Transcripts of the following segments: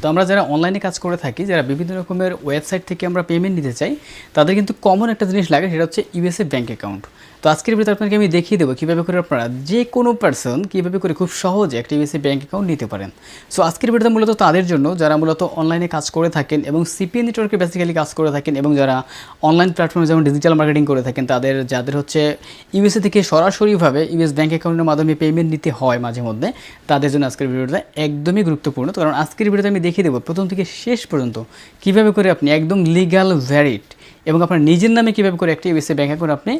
তো আমরা যারা অনলাইনে কাজ করে থাকি, যারা বিভিন্ন রকমের ওয়েবসাইট থেকে আমরা পেমেন্ট নিতে চাই, তাদের কিন্তু কমন একটা জিনিস লাগে, সেটা হচ্ছে ইউএসএ ব্যাঙ্ক অ্যাকাউন্ট তো আজকের ভিডিওতে আপনাকে আমি দেখিয়ে দেবো কীভাবে করে আপনারা যে কোনো পার্সন কীভাবে করে খুব সহজে একটা ইউএসএ ব্যাঙ্ক অ্যাকাউন্ট নিতে পারেন। সো আজকের ভিডিওটা মূলত তাদের জন্য যারা মূলত অনলাইনে কাজ করে থাকেন এবং সিপিএন নেটওয়ার্কে বেসিক্যালি কাজ করে থাকেন এবং যারা অনলাইন প্ল্যাটফর্মে যেমন ডিজিটাল মার্কেটিং করে থাকেন, তাদের, যাদের হচ্ছে ইউএসএ থেকে সরাসরিভাবে ইউএস ব্যাঙ্ক অ্যাকাউন্টের মাধ্যমে পেমেন্ট নিতে হয় মাঝে মধ্যে, তাদের জন্য আজকের ভিডিওটা একদমই গুরুত্বপূর্ণ। কারণ আজকের ভিডিওতে আমি দেখিয়ে দেবো প্রথম থেকে শেষ পর্যন্ত কীভাবে করে আপনি একদম লিগাল ভ্যারিড এবং আপনার নিজের নামে কীভাবে করে একটা ইউএসএ ব্যাঙ্ক অ্যাকাউন্ট আপনি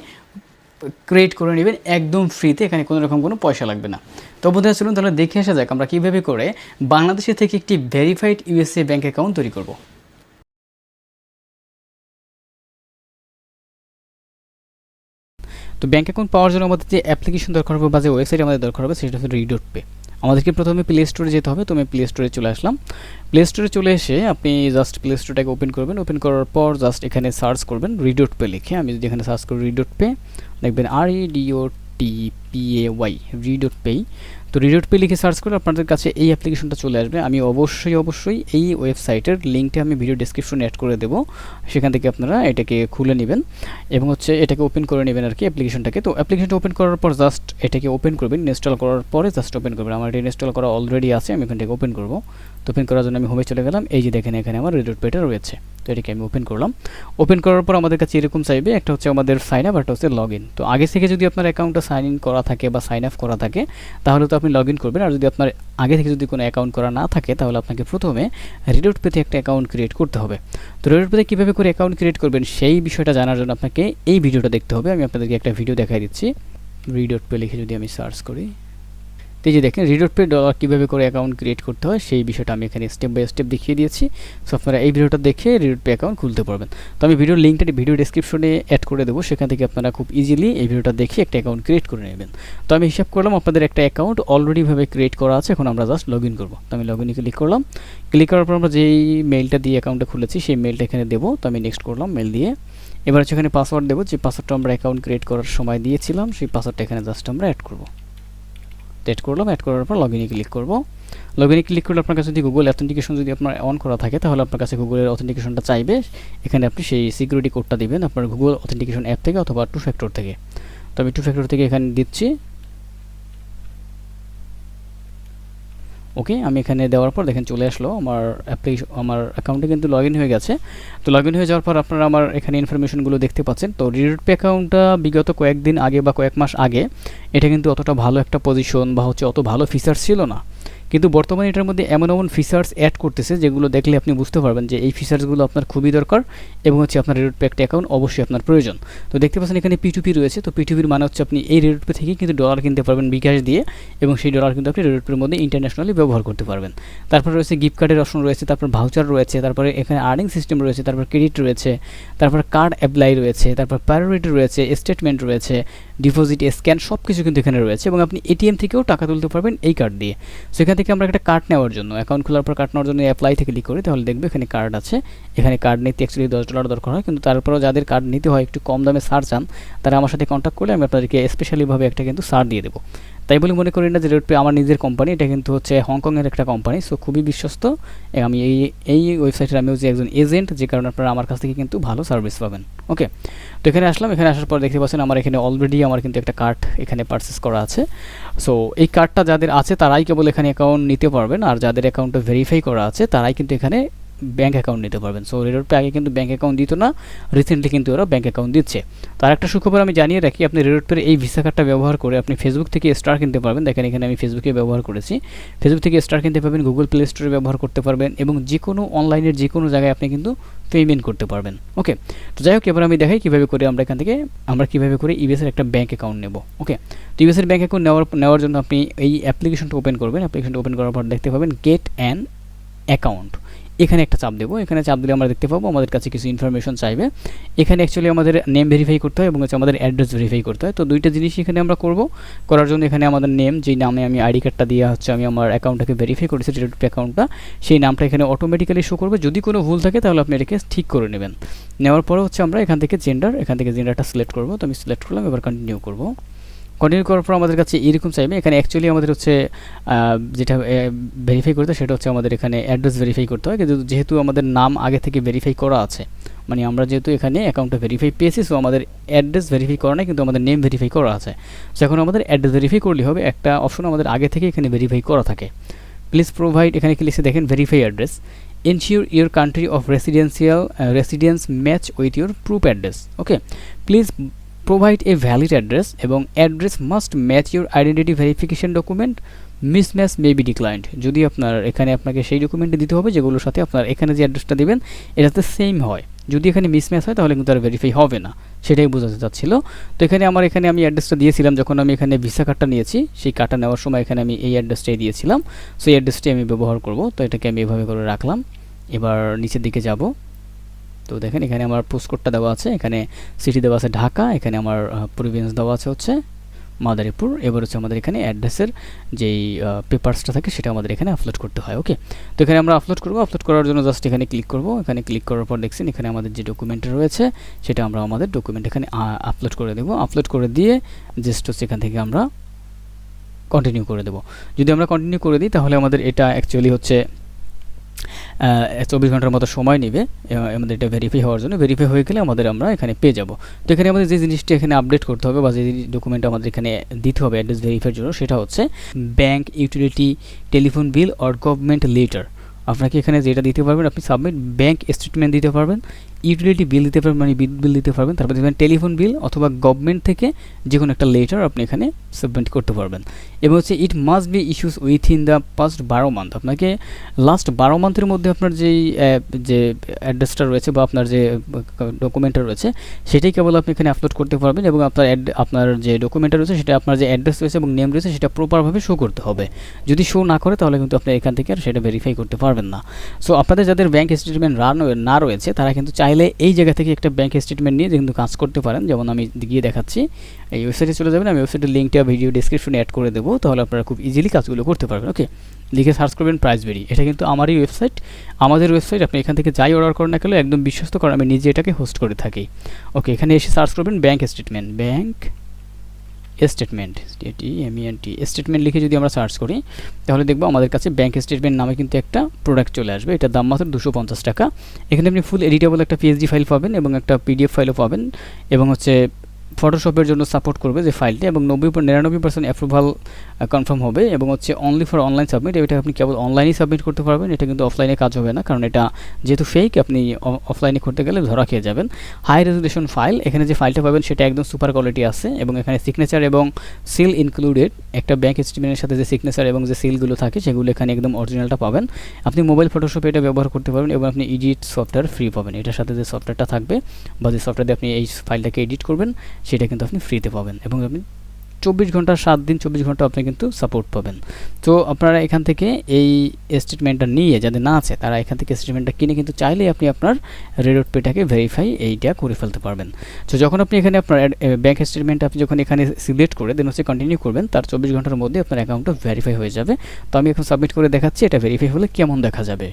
ক্রিয়েট করে নেবেন একদম ফ্রিতে এখানে কোনো রকম কোনো পয়সা লাগবে না। তো বন্ধুরা, চলুন তাহলে দেখে আসা যাক আমরা কীভাবে করে বাংলাদেশে থেকে একটি ভেরিফাইড ইউএসএ ব্যাঙ্ক অ্যাকাউন্ট তৈরি করব। তো ব্যাঙ্ক অ্যাকাউন্ট পাওয়ার জন্য আমাদের যে অ্যাপ্লিকেশন দরকার হবে বা যে ওয়েবসাইট আমাদের দরকার হবে, সেটা হচ্ছে রিডোট পে আমাদেরকে প্রথমে প্লে স্টোরে যেতে হবে, তো আমি প্লে স্টোরে চলে আসলাম। প্লে স্টোরে চলে এসে আপনি জাস্ট প্লে স্টোরটাকে ওপেন করবেন। ওপেন করার পর জাস্ট এখানে সার্চ করবেন রিডোট পে লিখে। আমি যদি এখানে সার্চ করি রিডোট পে দেখবেন আর E D O D O T P A Y RedotPay তো রিডোট পে লিখে সার্চ করে আপনাদের কাছে এই অ্যাপ্লিকেশনটা চলে আসবে। আমি অবশ্যই অবশ্যই এই ওয়েবসাইটের লিঙ্কটা আমি ভিডিও ডিসক্রিপশনে অ্যাড করে দেবো। সেখান থেকে আপনারা এটাকে খুলে নেবেন এবং হচ্ছে এটাকে ওপেন করে নেবেন আর কি অ্যাপ্লিকেশনটাকে তো অ্যাপ্লিকেশনটা ওপেন করার পর জাস্ট এটাকে ওপেন করবেন ইনস্টল করার পরে জাস্ট ওপেন করবেন। আমার এটা ইনস্টল করা অলরেডি আছে, আমি এখান থেকে ওপেন করব। তো ওপেন করার জন্য আমি হোমে চলে গেলাম। এই যে দেখেন, এখানে আমার রিডোট পেটা রয়েছে। তো এটাকে আমি ওপেন করলাম। ওপেন করার পর আমাদের কাছে এরকম চাইবে, একটা হচ্ছে আমাদের সাইন আপ একটা হচ্ছে লগ ইন তো আগে থেকে যদি আপনার অ্যাকাউন্টটা সাইন ইন করা থাকে বা সাইন আপ করা থাকে, তাহলে তো আপনি লগ ইন করবেন। আর যদি আপনার আগে থেকে যদি কোনো অ্যাকাউন্ট করা না থাকে, তাহলে আপনাকে প্রথমে রিডোট পেতে একটা অ্যাকাউন্ট ক্রিয়েট করতে হবে। তো রিডোট পেতে কীভাবে করে অ্যাকাউন্ট ক্রিয়েট করবেন, সেই বিষয়টা জানার জন্য আপনাকে এই ভিডিওটা দেখতে হবে। আমি আপনাদেরকে একটা ভিডিও দেখাই দিচ্ছি। রিডোট পে লিখে যদি আমি সার্চ করি। তো যে দেখেন রিডোট পে ডলার কীভাবে করে অ্যাকাউন্ট ক্রিয়েট করতে হয়, সেই বিষয়টা আমি এখানে স্টেপ বাই স্টেপ দেখিয়ে দিয়েছি। সো আপনারা এই ভিডিওটা দেখে রিডোট পে অ্যাকাউন্ট খুলতে পারবেন। তো আমি ভিডিওর লিঙ্কটা ভিডিও ডিসক্রিপশনে অ্যাড করে দেবো, সেখান থেকে আপনারা খুব ইজিলি এই ভিডিওটা দেখে একটা অ্যাকাউন্ট ক্রিয়েট করে নেবেন। তো আমি হিসাব করলাম, আপনাদের একটা অ্যাকাউন্ট অলরেডিভাবে ক্রিয়েট করা আছে, এখন আমরা জাস্ট লগ ইন করব। তো আমি লগ ইনে ক্লিক করলাম। ক্লিক করার পর আমরা যেই মেলটা দিয়ে অ্যাকাউন্টটা খুলেছি, সেই মেলটা এখানে দেবো। তো আমি নেক্সট করলাম মেল দিয়ে। এবার হচ্ছে এখানে পাসওয়ার্ড দেবো, যে পাসওয়ার্ডটা আমরা অ্যাকাউন্ট ক্রিয়েট করার সময় দিয়েছিলাম, সেই পাসওয়ার্ডটা এখানে জাস্ট আমরা অ্যাড করব। অ্যাড করলাম অ্যাড করার পর লগ ইনে ক্লিক করব। লগ ইনে ক্লিক করলে আপনার কাছে যদি গুগল অথেন্টিকেশন যদি আপনার অন করা থাকে, তাহলে আপনার কাছে গুগলের অথেন্টিকেশনটা চাইবে। এখানে আপনি সেই সিকিউরিটি কোডটা দিবেন, আপনার গুগল অথেন্টিকেশন অ্যাপ থেকে অথবা টু ফ্যাক্টর থেকে। তো আমি টু ফ্যাক্টর থেকে এখানে দিচ্ছি। ওকে, আমি এখানে দেওয়ার পর দেখেন চলে আসলো। আমার অ্যাপ্লিকেশন আমার অ্যাকাউন্টে কিন্তু লগ হয়ে গেছে। তো লগ হয়ে যাওয়ার পর আপনারা আমার এখানে ইনফরমেশনগুলো দেখতে পাচ্ছেন। তো রিরুট পে অ্যাকাউন্টটা বিগত কয়েকদিন আগে বা কয়েক মাস আগে, এটা কিন্তু অতটা ভালো একটা পজিশন বা হচ্ছে অত ভালো ফিচার ছিল না। কিন্তু বর্তমানে এটার মধ্যে এমন এমন ফিচার্স অ্যাড করতেছে যেগুলো দেখলে আপনি বুঝতে পারবেন যে এই ফিচার্সগুলো আপনার খুবই দরকার এবং হচ্ছে আপনার রেডট পে একটা অ্যাকাউন্ট অবশ্যই আপনার প্রয়োজন। তো দেখতে পাচ্ছেন এখানে পিটুপি রয়েছে, তো পিটুপির মানে হচ্ছে আপনি এই রেডট পে থেকেই কিন্তু ডলার কিনতে পারবেন বিকাশ দিয়ে এবং সেই ডলার কিন্তু আপনি রেডট পের মধ্যে ইন্টারন্যাশনালি ব্যবহার করতে পারবেন। তারপর রয়েছে গিফট কার্ডের অপশন রয়েছে, তারপর ভাউচার রয়েছে, তারপরে এখানে আর্নিং সিস্টেম রয়েছে, তারপর ক্রেডিট রয়েছে, তারপর কার্ড অ্যাপ্লাই রয়েছে, তারপর প্রায়োরিটি রয়েছে স্টেটমেন্ট রয়েছে ডিপোজিট স্ক্যান সব কিছু কিন্তু এখানে রয়েছে এবং আপনি এটিএম থেকেও টাকা তুলতে পারবেন এই কার্ড দিয়ে। সো এখান থেকে আমরা একটা কার্ড নেওয়ার জন্য অ্যাকাউন্ট খোলার পর কার্ড নেওয়ার জন্য অ্যাপ্লাই থেকে ক্লিক করি তাহলে দেখবে এখানে কার্ড আছে। এখানে কার্ড নিতে অ্যাকচুয়ালি দশ ডলার দরকার হয়, কিন্তু তারপরেও যাদের কার্ড নিতে হয়, একটু কম দামে সার চান, তারা আমার সাথে কন্ট্যাক্ট করলে আমি আপনাদেরকে স্পেশালিভাবে একটা কিন্তু সার দিয়ে দেবো। তাই বলে মনে করি না যে রেড পে আমার নিজের কোম্পানি এটা কিন্তু হচ্ছে হংকংয়ের একটা কোম্পানি সো খুবই বিশ্বস্ত। আমি এই এই ওয়েবসাইটের আমি হচ্ছে একজন এজেন্ট যে কারণে আপনারা আমার কাছ থেকে কিন্তু ভালো সার্ভিস পাবেন। ওকে তো এখানে আসলাম, এখানে আসার পর দেখতে পাচ্ছেন আমার এখানে অলরেডি আমার কিন্তু একটা কার্ড এখানে পারচেস করা আছে। সো এই কার্ডটা যাদের আছে, তারাই কেবল এখানে অ্যাকাউন্ট নিতে পারবেন, আর যাদের অ্যাকাউন্টটা ভেরিফাই করা আছে, তারাই কিন্তু এখানে ব্যাঙ্ক অ্যাকাউন্ট নিতে পারবেন। সো রেডোর পে আগে কিন্তু ব্যাঙ্ক অ্যাকাউন্ট দিত না রিসেন্টলি কিন্তু ওরা ব্যাঙ্ক অ্যাকাউন্ট দিচ্ছে। তার একটা সুখবর আমি জানিয়ে রাখি, আপনি রেডোর পের এই ভিসা কার্ডটা ব্যবহার করে আপনি ফেসবুক থেকে স্টার কিনতে পারবেন। দেখেন, এখানে আমি ফেসবুকে ব্যবহার করেছি। ফেসবুক থেকে স্টার কিনতে পারবেন গুগল প্লে স্টোরে ব্যবহার করতে পারবেন এবং যে কোনো অনলাইনের যে কোনো জায়গায় আপনি কিন্তু পেমেন্ট করতে পারবেন। ওকে তো যাই হোক, এবার আমি দেখাই কীভাবে করে আমরা এখান থেকে, আমরা কীভাবে করে ইবিএসের একটা ব্যাঙ্ক অ্যাকাউন্ট নেব। ওকে তো ইবিএসের ব্যাঙ্ক অ্যাকাউন্ট নেওয়ার নেওয়ার জন্য আপনি এই অ্যাপ্লিকেশনটা ওপেন করবেন। অ্যাপ্লিকেশনটা ওপেন করার পর দেখতে পাবেন গেট অ্যান অ্যাকাউন্ট এখানে একটা চাপ দেবো। এখানে চাপ দিলে আমরা দেখতে পাবো, আমাদের কাছে কিছু ইনফরমেশন চাইবে। এখানে অ্যাকচুয়ালি আমাদের নেম ভেরিফাই করতে হয় এবং হচ্ছে আমাদের অ্যাড্রেস ভেরিফাই করতে হয়। তো দুইটা জিনিস এখানে আমরা করব। করার জন্য এখানে আমাদের নেম যেই নামে আমি আইডি কার্ডটা দিয়ে হচ্ছে আমি আমার অ্যাকাউন্টটাকে ভেরিফাই করেছি রিলেটেড অ্যাকাউন্টটা সেই নামটা এখানে অটোমেটিক্যালি শো করবে। যদি কোনো ভুল থাকে তাহলে আপনি এটাকে ঠিক করে নেবেন। নেওয়ার পরে হচ্ছে আমরা এখান থেকে জেন্ডার এখান থেকে জেন্ডারটা সিলেক্ট করব। তো আমি সিলেক্ট করলাম, এবার কন্টিনিউ করব। কন্টিনিউ করার পর আমাদের কাছে এরকম চাইবে। এখানে অ্যাকচুয়ালি আমাদের হচ্ছে যেটা ভেরিফাই করতে সেটা হচ্ছে আমাদের এখানে অ্যাড্রেস ভেরিফাই করতে হয়। কিন্তু যেহেতু আমাদের নাম আগে থেকে ভেরিফাই করা আছে মানে আমরা যেহেতু এখানে অ্যাকাউন্টটা ভেরিফাই পেয়েছি সো আমাদের অ্যাড্রেস ভেরিফাই করা নেই কিন্তু আমাদের নেম ভেরিফাই করা আছে। সো এখন আমাদের অ্যাড্রেস ভেরিফাই করলে হবে একটা অপশন আমাদের আগে থেকে এখানে ভেরিফাই করা থাকে। প্লিজ প্রোভাইড এখানে লিখে দেখেন verify address your country of residential uh, residence match with your proof address okay? Please provide a valid address এবং address must match your identity verification document. Mismatch may be declined. যদি আপনার এখানে আপনাকে সেই document দিতে হবে যেগুলোর সাথে আপনার এখানে যে অ্যাড্রেসটা দিবেন, এটাতে সেম হয়। যদি এখানে মিসম্যাচ হয় তাহলে কিন্তু আর ভেরিফাই হবে না। সেটাই বোঝাতে চাচ্ছিল। তো এখানে আমার এখানে আমি অ্যাড্রেসটা দিয়েছিলাম যখন আমি এখানে ভিসা কার্ডটা নিয়েছি, সেই কার্ডটা নেওয়ার সময় এখানে আমি এই অ্যাড্রেসটাই দিয়েছিলাম। সো এই অ্যাড্রেসটি আমি ব্যবহার করব। তো এটাকে আমি এভাবে করে রাখলাম। এবার নিচের দিকে যাব। তো দেখেন, এখানে আমার পোস্টকোডটা দেওয়া আছে। এখানে সিটি দেওয়া আছে ঢাকা, এখানে আমার প্রভিন্স দেওয়া আছে হচ্ছে মাদারীপুর। এবার হচ্ছে আমাদের এখানে অ্যাড্রেসের যেই পেপারসটা থাকে, সেটা আমাদের এখানে আপলোড করতে হয় ওকে তো এখানে আমরা আপলোড করব। আপলোড করার জন্য জাস্ট এখানে ক্লিক করব। এখানে ক্লিক করার পর দেখছেন, এখানে আমাদের যে ডকুমেন্ট রয়েছে, সেটা আমরা আমাদের ডকুমেন্ট এখানে আপলোড করে দেবো। আপলোড করে দিয়ে জাস্ট হচ্ছে এখান থেকে আমরা কন্টিনিউ করে দেবো। যদি আমরা কন্টিনিউ করে দিই, তাহলে আমাদের এটা অ্যাকচুয়ালি হচ্ছে চব্বিশ ঘণ্টার মতো সময় নেবে আমাদের এটা ভেরিফাই হওয়ার জন্য। ভেরিফাই হয়ে গেলে আমাদের আমরা এখানে পেয়ে যাব। তো এখানে আমাদের যে জিনিসটি এখানে আপডেট করতে হবে বা যে ডকুমেন্ট আমাদের এখানে দিতে হবে অ্যাড্রেস ভেরিফাইয়ের জন্য, সেটা হচ্ছে bank utility telephone bill or government letter আপনাকে এখানে যেটা দিতে পারবেন, আপনি সাবমিট ব্যাংক স্টেটমেন্ট দিতে পারবেন। ইউটিলিটি বিল দিতে পারবেন মানে বিদ্যুৎ বিল দিতে পারবেন, তারপর দেবেন টেলিফোন বিল অথবা গভর্নমেন্ট থেকে যে কোনো একটা লেটার আপনি এখানে সাবমিট করতে পারবেন। এবং হচ্ছে it must be issues within the past বারো মান্থ আপনাকে লাস্ট বারো মান্থের মধ্যে আপনার যেই যে অ্যাড্রেসটা রয়েছে বা আপনার যে ডকুমেন্টটা রয়েছে, সেটাই কেবল আপনি এখানে আপলোড করতে পারবেন এবং আপনার আপনার যে ডকুমেন্টটা রয়েছে, সেটা আপনার যে অ্যাড্রেস রয়েছে এবং নেম রয়েছে, সেটা প্রপারভাবে শো করতে হবে। যদি শো না করে, তাহলে কিন্তু আপনি এখান থেকে আর সেটা ভেরিফাই করতে পারবেন না। সো আপনাদের যাদের ব্যাংক স্টেটমেন্ট না রয়েছে, তারা কিন্তু চাইলে এই জায়গা থেকে একটা ব্যাঙ্ক স্টেটমেন্ট নিয়ে কিন্তু কাজ করতে পারেন। যেমন আমি গিয়ে দেখাচ্ছি, এই ওয়েবসাইটে চলে যাবেন, আমি ওয়েবসাইটের লিঙ্কটা ভিডিও ডিসক্রিপশনে অ্যাড করে দেবো, তাহলে আপনারা খুব ইজিলি কাজগুলো করতে পারবেন। ওকে লিখে সার্চ করবেন প্রাইস বেরি এটা কিন্তু আমারই ওয়েবসাইট আমাদের ওয়েবসাইট আপনি এখান থেকে যাই অর্ডার করেন না কেন, একদম বিশ্বস্ত করেন, আমি নিজে এটাকে হোস্ট করে থাকি। ওকে এখানে এসে সার্চ করবেন ব্যাঙ্ক স্টেটমেন্ট ব্যাংক স্টেটমেন্ট এটি এমইএনটি স্টেটমেন্ট লিখে যদি আমরা সার্চ করি, তাহলে দেখব আমাদের কাছে ব্যাঙ্ক স্টেটমেন্ট নামে কিন্তু একটা প্রোডাক্ট চলে আসবে। এটার দাম মাত্র দুশো পঞ্চাশ টাকা। এখানে আপনি ফুল এডিটেবল একটা পিএইচডি ফাইল পাবেন এবং একটা পিডিএফ ফাইলও পাবেন এবং হচ্ছে ফটোশপের জন্য সাপোর্ট করবে যে ফাইলটি এবং নব্বই নিরানব্বই পার্সেন্ট অ্যাপ্রুভাল কনফার্ম হবে এবং হচ্ছে অনলি ফর অনলাইন সাবমিট এটা আপনি কেবল অনলাইনেই সাবমিট করতে পারবেন, এটা কিন্তু অফলাইনে কাজ হবে না, কারণ এটা যেহেতু ফেক আপনি অফলাইনে করতে গেলে ধরা খেয়ে যাবেন। হাই রেজলিউশন ফাইল এখানে যে ফাইলটা পাবেন সেটা একদম সুপার কোয়ালিটি আছে এবং এখানে সিগনেচার এবং সিল ইনক্লুডেড একটা ব্যাঙ্ক স্টেটমেন্টের সাথে যে সিগনেচার এবং যে সিলগুলো থাকে সেগুলো এখানে একদম অরিজিনালটা পাবেন। আপনি মোবাইল ফটোশপে এটা ব্যবহার করতে পারবেন এবং আপনি এডিট সফটওয়্যার ফ্রি পাবেন। এটার সাথে যে সফটওয়্যারটা থাকবে বা যে সফটওয়্যার দিয়ে আপনি এই ফাইলটাকে এডিট করবেন সেটা কিন্তু আপনি ফ্রিতে পাবেন এবং আপনি চব্বিশ ঘণ্টা, সাত দিন, চব্বিশ ঘণ্টা আপনি কিন্তু সাপোর্ট পাবেন। তো আপনারা এখান থেকে এই স্টেটমেন্টটা নিয়ে যাদের না আছে, তারা এখান থেকে স্টেটমেন্টটা কিনে কিন্তু চাইলেই আপনি আপনার রেডট পেটাকে ভেরিফাই এইটা করে ফেলতে পারবেন। তো যখন আপনি এখানে আপনার ব্যাঙ্ক স্টেটমেন্ট আপনি যখন এখানে সিলেক্ট করে দেন হচ্ছে কন্টিনিউ করবেন, তার চব্বিশ ঘণ্টার মধ্যে আপনার অ্যাকাউন্টটা ভেরিফাই হয়ে যাবে। তো আমি এখন সাবমিট করে দেখাচ্ছি, এটা ভেরিফাই হলে কেমন দেখা যাবে?